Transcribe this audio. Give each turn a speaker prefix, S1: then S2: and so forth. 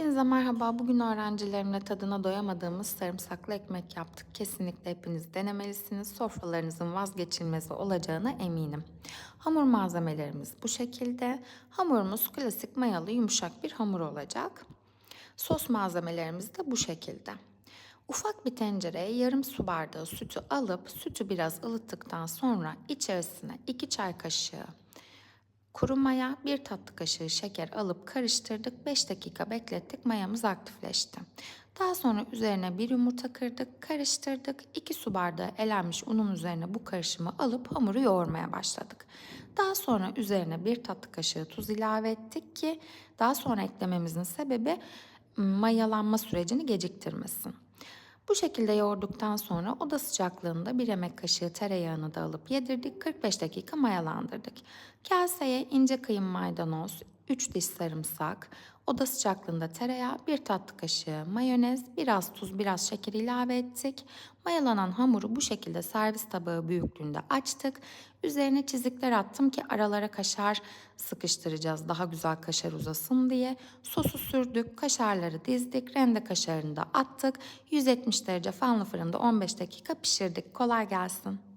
S1: Hepinize merhaba. Bugün öğrencilerimle tadına doyamadığımız sarımsaklı ekmek yaptık. Kesinlikle hepiniz denemelisiniz. Sofralarınızın vazgeçilmezi olacağına eminim. Hamur malzemelerimiz bu şekilde. Hamurumuz klasik mayalı yumuşak bir hamur olacak. Sos malzemelerimiz de bu şekilde. Ufak bir tencereye yarım su bardağı sütü alıp sütü biraz ılıttıktan sonra içerisine 2 çay kaşığı Kuru maya, bir tatlı kaşığı şeker alıp karıştırdık. 5 dakika beklettik. Mayamız aktifleşti. Daha sonra üzerine bir yumurta kırdık, karıştırdık. 2 su bardağı elenmiş unun üzerine bu karışımı alıp hamuru yoğurmaya başladık. Daha sonra üzerine bir tatlı kaşığı tuz ilave ettik ki daha sonra eklememizin sebebi mayalanma sürecini geciktirmesin. Bu şekilde yoğurduktan sonra oda sıcaklığında bir yemek kaşığı tereyağını da alıp yedirdik. 45 dakika mayalandırdık. Kaseye ince kıyım maydanoz, 3 diş sarımsak, oda sıcaklığında tereyağı, bir tatlı kaşığı mayonez, biraz tuz, biraz şeker ilave ettik. Mayalanan hamuru bu şekilde servis tabağı büyüklüğünde açtık. Üzerine çizikler attım ki aralara kaşar sıkıştıracağız daha güzel kaşar uzasın diye. Sosu sürdük, kaşarları dizdik, rende kaşarını da attık. 170 derece fanlı fırında 15 dakika pişirdik. Kolay gelsin.